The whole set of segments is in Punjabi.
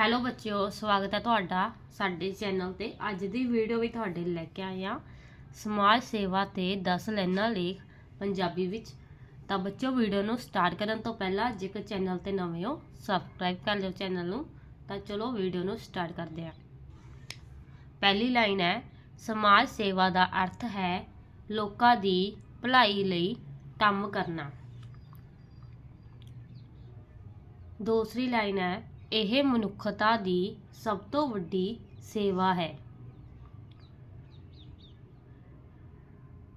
ਹੈਲੋ ਬੱਚਿਓ, ਸਵਾਗਤ ਹੈ ਤੁਹਾਡਾ ਸਾਡੇ ਚੈਨਲ ਤੇ। ਅੱਜ ਦੀ ਵੀਡੀਓ ਵੀ ਤੁਹਾਡੇ ਲਈ ਲੈ ਕੇ ਆਏ ਹਾਂ। ਸਮਾਜ ਸੇਵਾ ਤੇ 10 ਲਾਈਨਾਂ ਲੇਖ ਪੰਜਾਬੀ ਵਿੱਚ। ਤਾਂ ਬੱਚਿਓ ਵੀਡੀਓ ਨੂੰ ਸਟਾਰਟ ਕਰਨ ਤੋਂ ਪਹਿਲਾਂ ਜੇਕਰ ਚੈਨਲ ਤੇ ਨਵੇਂ ਹੋ ਸਬਸਕ੍ਰਾਈਬ ਕਰ ਲਿਓ ਚੈਨਲ ਨੂੰ। ਤਾਂ ਚਲੋ ਵੀਡੀਓ ਨੂੰ ਸਟਾਰਟ ਕਰਦੇ ਹਾਂ। ਪਹਿਲੀ ਲਾਈਨ ਹੈ, ਸਮਾਜ ਸੇਵਾ ਦਾ ਅਰਥ ਹੈ ਲੋਕਾਂ ਦੀ ਭਲਾਈ ਲਈ ਕੰਮ ਕਰਨਾ। ਦੂਸਰੀ ਲਾਈਨ ਹੈ ਇਹ ਮਨੁੱਖਤਾ ਦੀ ਸਭ ਤੋਂ ਵੱਡੀ ਸੇਵਾ ਹੈ।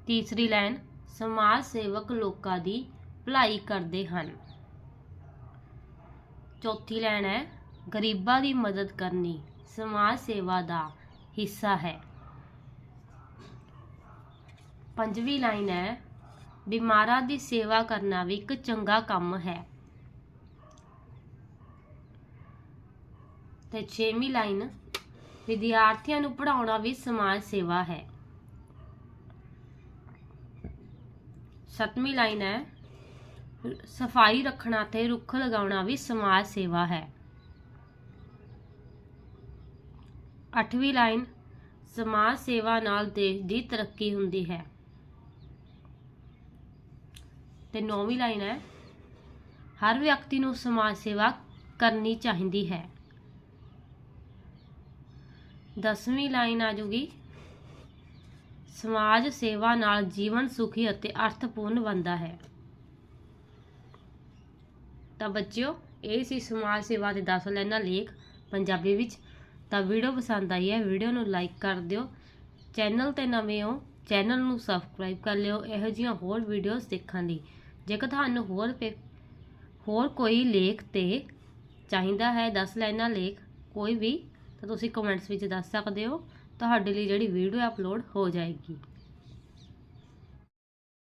ਤੀਸਰੀ ਲਾਈਨ, ਸਮਾਜ ਸੇਵਕ ਲੋਕਾਂ ਦੀ ਭਲਾਈ ਕਰਦੇ ਹਨ। ਚੌਥੀ ਲਾਈਨ ਹੈ, ਗਰੀਬਾਂ ਦੀ ਮਦਦ ਕਰਨੀ ਸਮਾਜ ਸੇਵਾ ਦਾ ਹਿੱਸਾ ਹੈ। ਪੰਜਵੀਂ ਲਾਈਨ ਹੈ, ਬਿਮਾਰਾਂ ਦੀ ਸੇਵਾ ਕਰਨਾ ਵੀ ਇੱਕ ਚੰਗਾ ਕੰਮ ਹੈ। ਤੇ 6ਵੀਂ ਲਾਈਨ। ਵਿਦਿਆਰਥੀਆਂ ਨੂੰ ਪੜ੍ਹਾਉਣਾ ਵੀ ਸਮਾਜ ਸੇਵਾ ਹੈ। 7ਵੀਂ ਲਾਈਨ ਹੈ। ਸਫ਼ਾਈ ਰੱਖਣਾ ਤੇ ਰੁੱਖ ਲਗਾਉਣਾ ਵੀ ਸਮਾਜ ਸੇਵਾ ਹੈ। 8ਵੀਂ ਲਾਈਨ, ਸਮਾਜ ਸੇਵਾ ਨਾਲ ਦੇਸ਼ ਦੀ ਤਰੱਕੀ ਹੁੰਦੀ ਹੈ। ਤੇ 9ਵੀਂ ਲਾਈਨ ਹੈ, ਹਰ ਵਿਅਕਤੀ ਨੂੰ ਸਮਾਜ ਸੇਵਾ ਕਰਨੀ ਚਾਹੀਦੀ ਹੈ। ਦਸਵੀਂ ਲਾਈਨ ਆ ਜੂਗੀ। ਸਮਾਜ ਸੇਵਾ ਨਾਲ ਜੀਵਨ ਸੁਖੀ ਅਤੇ ਅਰਥਪੂਰਨ ਬਣਦਾ ਹੈ। ਤਾਂ ਬੱਚਿਓ, ਇਹ ਸੀ ਸਮਾਜ ਸੇਵਾ ਦੇ 10 ਲਾਈਨਾਂ ਲੇਖ ਪੰਜਾਬੀ ਵਿੱਚ। ਤਾਂ ਵੀਡੀਓ ਪਸੰਦ ਆਈ ਹੈ, ਵੀਡੀਓ ਨੂੰ ਲਾਈਕ ਕਰ ਦਿਓ। ਚੈਨਲ ਤੇ ਨਵੇਂ ਹੋ, ਚੈਨਲ ਨੂੰ ਸਬਸਕ੍ਰਾਈਬ ਕਰ ਲਿਓ ਇਹੋ ਜਿਹੀਆਂ ਹੋਰ ਵੀਡੀਓਜ਼ ਦੇਖਣ ਲਈ। ਜੇਕਰ ਤੁਹਾਨੂੰ ਹੋਰ ਪੇ, ਹੋਰ ਕੋਈ ਲੇਖ ਤੇ ਚਾਹੀਦਾ ਹੈ 10 ਲਾਈਨਾਂ ਲੇਖ, ਕੋਈ ਵੀ ਤਾਂ ਤੁਸੀਂ ਕਮੈਂਟਸ ਵਿੱਚ ਦੱਸ ਸਕਦੇ ਹੋ ਤੁਹਾਡੇ ਲਈ ਜਿਹੜੀ ਵੀਡੀਓ ਅਪਲੋਡ ਹੋ ਜਾਏਗੀ।